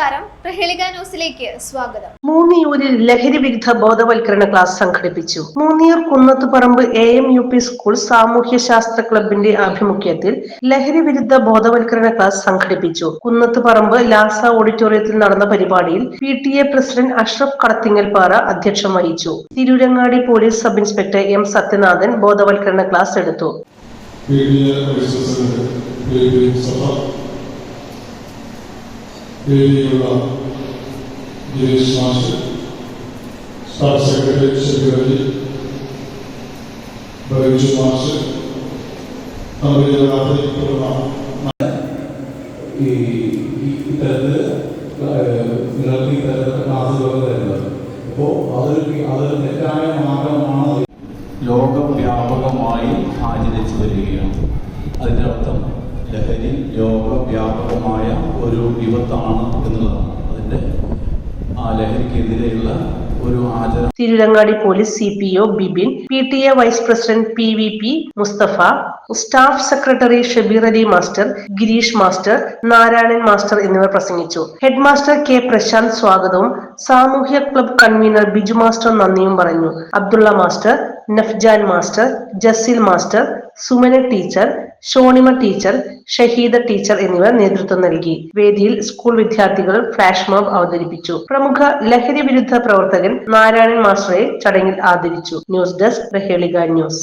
നമസ്കാരം. പ്രഹേളിക ന്യൂസിലേക്ക് സ്വാഗതം. മൂന്നിയൂരിൽ ലഹരി വിരുദ്ധ ബോധവൽക്കരണ ക്ലാസ് സംഘടിപ്പിച്ചു. Munniyur Kunnathuparamba A M U P school സാമൂഹ്യ ശാസ്ത്ര ക്ലബിന്റെ ആഭിമുഖ്യത്തിൽ ലഹരി വിരുദ്ധ ബോധവൽക്കരണ ക്ലാസ് സംഘടിപ്പിച്ചു. കുന്നത്തുപറമ്പ് ലാസ ഓഡിറ്റോറിയത്തിൽ നടന്ന പരിപാടിയിൽ P T A president Ashraf Kadathingalpara അധ്യക്ഷം വഹിച്ചു. Tirurangadi police sub inspector M Sathyanathan ബോധവൽക്കരണ ക്ലാസ് എടുത്തു വേദിയ വൈസ് പ്രസിഡന്റ് വേദി സഭ വേദിയിലുള്ള Girish master staff secretary secretary Baiju master തമ്മിലുള്ള ഈ ഇത്തരത്തിൽ നിങ്ങൾക്ക് ഇത്തരത്തിലുള്ള ക്ലാസ്സുകളൊക്കെ തരുന്നത്. അപ്പോൾ അതൊരു അതൊരു തെറ്റായ മാർഗമാണ് ലോകവ്യാപകമായി ആചരിച്ചു വരികയാണ്. അതിന്റെ അർത്ഥം ലഹരി ലോകവ്യാപകമായ ഒരു വിപത്താണ് എന്നുള്ളതാണ്. അതിന്റെ ആ ലഹരിക്കെതിരെയുള്ള ഒരു ആചരണം. Tirurangadi police C P O Bibin P T A vice president P V P Musthafa staff secretary Shabeer Ali master Girish master Narayanan master എന്നിവർ പ്രസംഗിച്ചു. ഹെഡ് മാസ്റ്റർ കെ പ്രശാന്ത് സ്വാഗതവും സാമൂഹ്യ ക്ലബ് കൺവീനർ ബിജു മാസ്റ്റർ നന്ദിയും പറഞ്ഞു. Abdulla master Nafjan master Jaseel master Sumana teacher Shonima teacher Shahida teacher എന്നിവർ നേതൃത്വം നൽകി. വേദിയിൽ സ്കൂൾ വിദ്യാർത്ഥികൾ ഫ്ലാഷ് മോബ് അവതരിപ്പിച്ചു. പ്രമുഖ ലഹരി വിരുദ്ധ പ്രവർത്തകൻ നാരായണൻ മാസ്റ്ററെ ചടങ്ങിൽ ആദരിച്ചു. News desk Prahelika news.